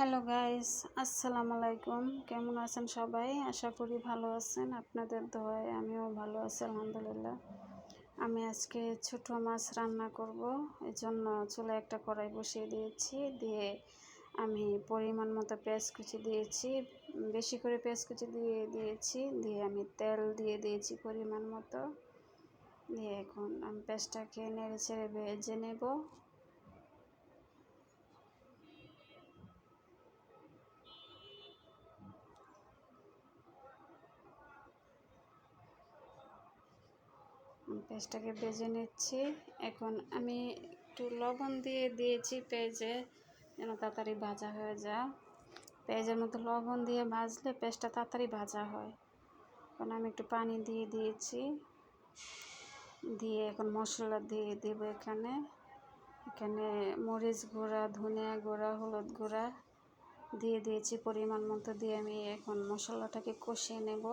Hello guys আসসালামু আলাইকুম কেমন আছেন সবাই? আশা করি ভালো আছেন। আপনাদের দোয়ায় আমিও ভালো আছি, আলহামদুলিল্লাহ। আমি আজকে ছোট মাছ রান্না করব। এই জন্য চুলে একটা কড়াই বসিয়ে দিয়েছি। দিয়ে আমি পরিমাণ মতো পেঁয়াজ কুচি দিয়েছি। বেশি করে পেঁয়াজ কুচি দিয়ে দিয়েছি। দিয়ে আমি তেল দিয়ে দিয়েছি পরিমাণ মতো। দিয়ে এখন আমি পেঁয়াজটাকে নেড়ে ছেড়ে ভেজে নেব। পেঁয়াজটাকে ভেজে নিচ্ছি। এখন আমি একটু লবণ দিয়ে দিয়েছি পেঁয়াজে, যেন তাড়াতাড়ি ভাজা হয়ে যায়। পেঁয়াজের মতো লবণ দিয়ে ভাজলে পেঁয়াজটা তাড়াতাড়ি ভাজা হয়। এখন আমি একটু পানি দিয়ে দিয়েছি। দিয়ে এখন মশলা দিয়ে দেবো এখানে। এখানে মরিচ গুঁড়া, ধনিয়া গুঁড়া, হলুদ গুঁড়া দিয়ে দিয়েছি পরিমাণ মতো দিয়ে আমি এখন মশলাটাকে কষিয়ে নেব।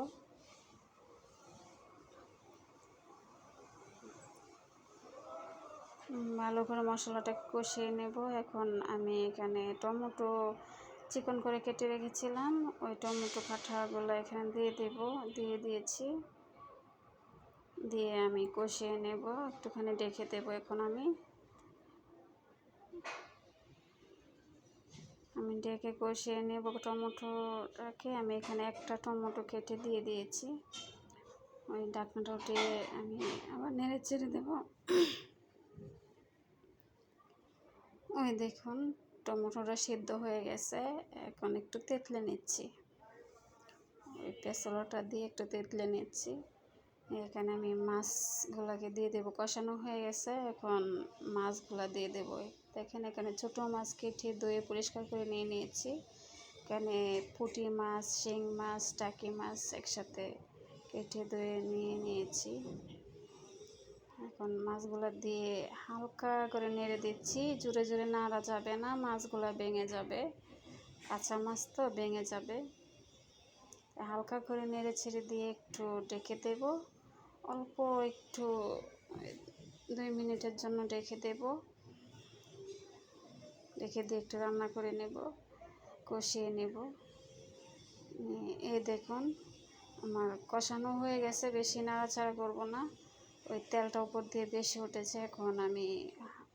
ভালো করে মশলাটা কষিয়ে নেব। এখন আমি এখানে টমেটো চিকন করে কেটে রেখেছিলাম। ওই টমেটো কাঁঠাগুলো এখানে দিয়ে দেব, দিয়ে দিয়েছি। দিয়ে আমি কষিয়ে নেব, একটুখানি ডেকে দেবো এখন আমি। আমি ডেকে কষিয়ে নেব টমেটোটাকে। আমি এখানে একটা টমেটো কেটে দিয়ে দিয়েছি। ওই ডাকনাটা উঠিয়ে আমি আবার নেড়ে চেড়ে দেবো। ওই দেখুন, টমেটোটা সিদ্ধ হয়ে গেছে। এখন একটু তেঁতলে নিচ্ছি। ওই পেঁচলাটা দিয়ে একটু তেঁতলে নিচ্ছি। এখানে আমি মাছগুলোকে দিয়ে দেবো। কষানো হয়ে গেছে, এখন মাছগুলো দিয়ে দেবো। দেখেন, এখানে ছোটো মাছ, কেটে ধুয়ে পরিষ্কার করে নিয়ে নিয়েছি। এখানে পুঁটি মাছ, শিং মাছ, টাকি মাছ একসাথে কেটে ধুয়ে নিয়ে নিয়েছি। এখন মাছগুলো দিয়ে হালকা করে নেড়ে দিচ্ছি। জোরে জোরে নাড়া যাবে না, মাছগুলো ভেঙে যাবে। কাঁচা মাছ তো ভেঙে যাবে। হালকা করে নেড়ে ছেড়ে দিয়ে একটু ডেকে দেব। অল্প একটু, দুই মিনিটের জন্য ডেকে দেব। ডেকে দিয়ে একটু রান্না করে নেব, কষিয়ে নেব। এ দেখুন, আমার কষানো হয়ে গেছে, বেশি নাড়াচাড়া করব না। ওই তেলটা উপর দিয়ে বেশি উঠেছে, এখন আমি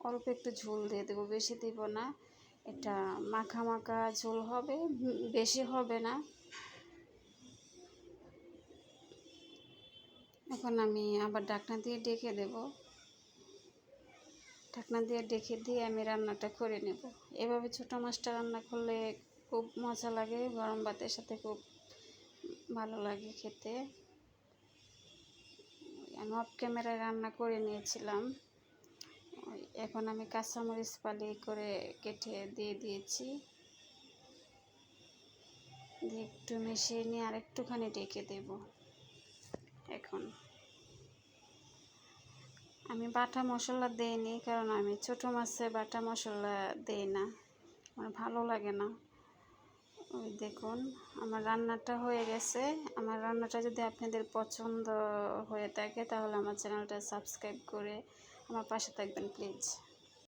অল্প একটু ঝোল দিয়ে দেবো, বেশি দিব না। এটা মাখা মাখা ঝোল হবে, বেশি হবে না। এখন আমি আবার ডাকনা দিয়ে ডেকে দেব। ঢাকনা দিয়ে ডেকে দিয়ে আমি রান্নাটা করে নেব। এভাবে ছোটো মাছটা রান্না করলে খুব মজা লাগে, গরম ভাতের সাথে খুব ভালো লাগে খেতে। আমি অফ ক্যামেরায় রান্না করে নিয়েছিলাম। এখন আমি কাঁচামরিচ পালি করে কেটে দিয়ে দিয়েছি। দিয়ে একটু মিশিয়ে নিয়ে আর একটুখানি ডেকে দেব এখন। আমি বাটা মশলা দিইনি, কারণ আমি ছোটো মাছে বাটা মশলা দিই না। আমার ভালো লাগে না। ওই দেখুন, আমার রান্নাটা হয়ে গেছে। আমার রান্নাটা যদি আপনাদের পছন্দ হয়ে থাকে, তাহলে আমার চ্যানেলটা সাবস্ক্রাইব করে আমার পাশে থাকবেন, প্লিজ।